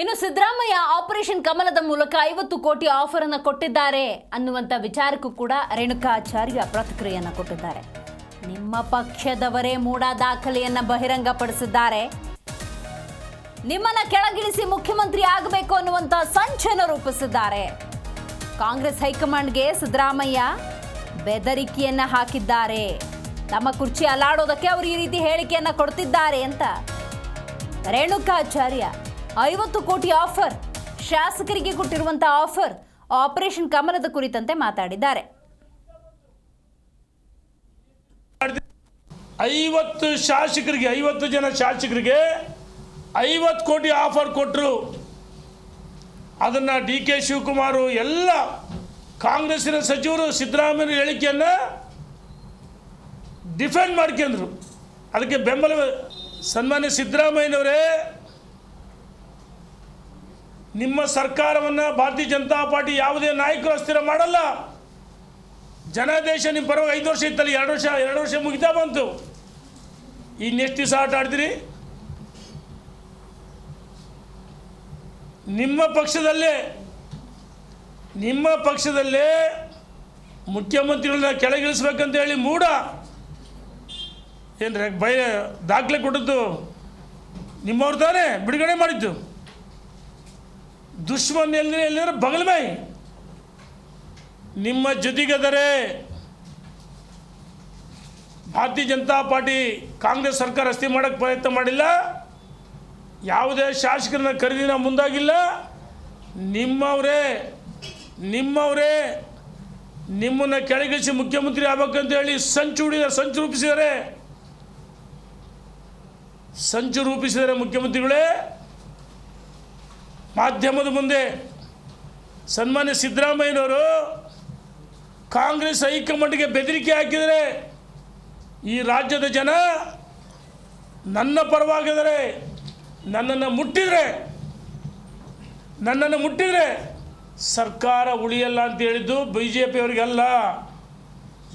ಇನ್ನು ಸಿದ್ದರಾಮಯ್ಯ ಆಪರೇಷನ್ ಕಮಲದ ಮೂಲಕ ಐವತ್ತು ಕೋಟಿ ಆಫರ್ ಅನ್ನು ಕೊಟ್ಟಿದ್ದಾರೆ ಅನ್ನುವಂಥ ವಿಚಾರಕ್ಕೂ ಕೂಡ ರೇಣುಕಾಚಾರ್ಯ ಪ್ರತಿಕ್ರಿಯೆಯನ್ನು ಕೊಟ್ಟಿದ್ದಾರೆ. ನಿಮ್ಮ ಪಕ್ಷದವರೇ ಮೂಡ ದಾಖಲೆಯನ್ನು ಬಹಿರಂಗಪಡಿಸಿದ್ದಾರೆ. ನಿಮ್ಮನ್ನ ಕೆಳಗಿಳಿಸಿ ಮುಖ್ಯಮಂತ್ರಿ ಆಗಬೇಕು ಅನ್ನುವಂಥ ಸಂಚನ ರೂಪಿಸಿದ್ದಾರೆ. ಕಾಂಗ್ರೆಸ್ ಹೈಕಮಾಂಡ್ಗೆ ಸಿದ್ದರಾಮಯ್ಯ ಬೆದರಿಕೆಯನ್ನ ಹಾಕಿದ್ದಾರೆ. ತಮ್ಮ ಕುರ್ಚಿ ಅಲಾಡೋದಕ್ಕೆ ಅವರು ಈ ರೀತಿ ಹೇಳಿಕೆಯನ್ನ ಕೊಡ್ತಿದ್ದಾರೆ ಅಂತ ರೇಣುಕಾಚಾರ್ಯ ಐವತ್ತು ಕೋಟಿ ಆಫರ್. ಶಾಸಕರಿಗೆ ಕೊಟ್ಟಿರುವಂತಹ ಆಫರ್ ಆಪರೇಷನ್ ಕಮಲದ ಕುರಿತಂತೆ ಮಾತಾಡಿದ್ದಾರೆ. ಐವತ್ತು ಶಾಸಕರಿಗೆ, ಐವತ್ತು ಜನ ಶಾಸಕರಿಗೆ ಐವತ್ತು ಕೋಟಿ ಆಫರ್ ಕೊಟ್ಟರು ಅದನ್ನು ಡಿ ಕೆ ಶಿವಕುಮಾರ್ ಎಲ್ಲ ಕಾಂಗ್ರೆಸ್ಸಿನ ಸಚಿವರು ಸಿದ್ದರಾಮಯ್ಯ ಹೇಳಿಕೆಯನ್ನು ಡಿಫೆಂಡ್ ಮಾಡ್ಕೊಂಡ್ರು. ಅದಕ್ಕೆ ಬೆಂಬಲ, ಸನ್ಮಾನ್ಯ ಸಿದ್ದರಾಮಯ್ಯನವರೇ ನಿಮ್ಮ ಸರ್ಕಾರವನ್ನು ಭಾರತೀಯ ಜನತಾ ಪಾರ್ಟಿ ಯಾವುದೇ ನಾಯಕರು ಅಸ್ಥಿರ ಮಾಡಲ್ಲ. ಜನಾದೇಶ ನಿಮ್ಮ ಪರವಾಗಿ ಐದು ವರ್ಷ ಇತ್ತಲ್ಲ, ಎರಡು ವರ್ಷ ಎರಡು ವರ್ಷ ಮುಗಿತಾ ಬಂತು. ಇನ್ನೆಷ್ಟು ದಿವಸ ಆಟ ಆಡ್ತೀರಿ? ನಿಮ್ಮ ಪಕ್ಷದಲ್ಲೇ ನಿಮ್ಮ ಪಕ್ಷದಲ್ಲೇ ಮುಖ್ಯಮಂತ್ರಿಗಳನ್ನ ಕೆಳಗಿಳಿಸ್ಬೇಕಂತ ಹೇಳಿ ಮೂಡ. ಏನ್ರಿ ಭಯ ದಾಖಲೆ ಕೊಟ್ಟದ್ದು ನಿಮ್ಮವ್ರು ತಾನೇ? ಬಿಡುಗಡೆ ಮಾಡಿದ್ದು. ದುಶ್ಮನ್ ಎಲ್ಲರೂ ಎಲ್ಲಿದ್ರೆ? ಬಗಲ್ಮೈ ನಿಮ್ಮ ಜೊತೆಗದರೆ ಭಾರತೀಯ ಜನತಾ ಪಾರ್ಟಿ ಕಾಂಗ್ರೆಸ್ ಸರ್ಕಾರ ಅಸ್ಥಿ ಮಾಡೋಕ್ಕೆ ಪ್ರಯತ್ನ ಮಾಡಿಲ್ಲ. ಯಾವುದೇ ಶಾಸಕರನ್ನ ಖರೀದಿನ ಮುಂದಾಗಿಲ್ಲ. ನಿಮ್ಮವರೇ ನಿಮ್ಮವರೇ ನಿಮ್ಮನ್ನು ಕೆಳಗಿಳಿಸಿ ಮುಖ್ಯಮಂತ್ರಿ ಆಗ್ಬೇಕಂತ ಹೇಳಿ ಸಂಚು ಹುಡಿದ ಸಂಚು ರೂಪಿಸಿದರೆ ಸಂಚು ರೂಪಿಸಿದರೆ ಮುಖ್ಯಮಂತ್ರಿಗಳೇ. ಮಾಧ್ಯಮದ ಮುಂದೆ ಸನ್ಮಾನ್ಯ ಸಿದ್ದರಾಮಯ್ಯನವರು ಕಾಂಗ್ರೆಸ್ ಹೈಕಮಾಂಡ್ಗೆ ಬೆದರಿಕೆ ಹಾಕಿದರೆ ಈ ರಾಜ್ಯದ ಜನ ನನ್ನ ಪರವಾಗಿದ್ದಾರೆ ನನ್ನನ್ನು ಮುಟ್ಟಿದರೆ ನನ್ನನ್ನು ಮುಟ್ಟಿದರೆ ಸರ್ಕಾರ ಉಳಿಯಲ್ಲ ಅಂತ ಹೇಳಿದ್ದು ಬಿ ಜೆ ಪಿಯವರಿಗೆಲ್ಲ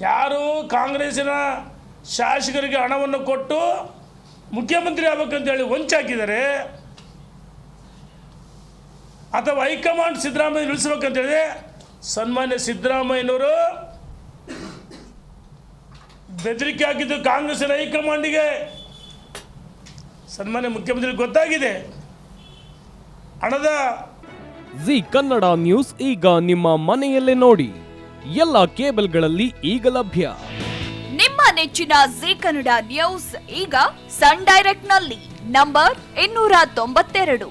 ಯಾರು ಕಾಂಗ್ರೆಸ್ಸಿನ ಶಾಸಕರಿಗೆ ಹಣವನ್ನು ಕೊಟ್ಟು ಮುಖ್ಯಮಂತ್ರಿ ಆಗ್ಬೇಕಂತೇಳಿ ವಂಚಾಕಿದ್ದಾರೆ ಅಥವಾ ಹೈಕಮಾಂಡ್ ಸಿದ್ದರಾಮಯ್ಯ ನಿಲ್ಲಿಸ್ಬೇಕಂತೇಳಿ ಸನ್ಮಾನ್ಯ ಸಿದ್ದರಾಮಯ್ಯನವರು ಬೆದರಿಕೆ ಹಾಕಿದ್ದು ಕಾಂಗ್ರೆಸ್ಸಿನ ಹೈಕಮಾಂಡಿಗೆ. ಸನ್ಮಾನ್ಯ ಮುಖ್ಯಮಂತ್ರಿ ಗೊತ್ತಾಗಿದೆ. ಹಣದ ಜಿ ಕನ್ನಡ ನ್ಯೂಸ್ ಈಗ ನಿಮ್ಮ ಮನೆಯಲ್ಲೇ ನೋಡಿ. ಎಲ್ಲ ಕೇಬಲ್ಗಳಲ್ಲಿ ಈಗ ಲಭ್ಯ. ನಿಮ್ಮ ನೆಚ್ಚಿನ ಜಿ ಕನ್ನಡ ನ್ಯೂಸ್ ಈಗ ಸನ್ ಡೈರೆಕ್ಟ್ನಲ್ಲಿ ನಂಬರ್ ಇನ್ನೂರ ತೊಂಬತ್ತೆರಡು.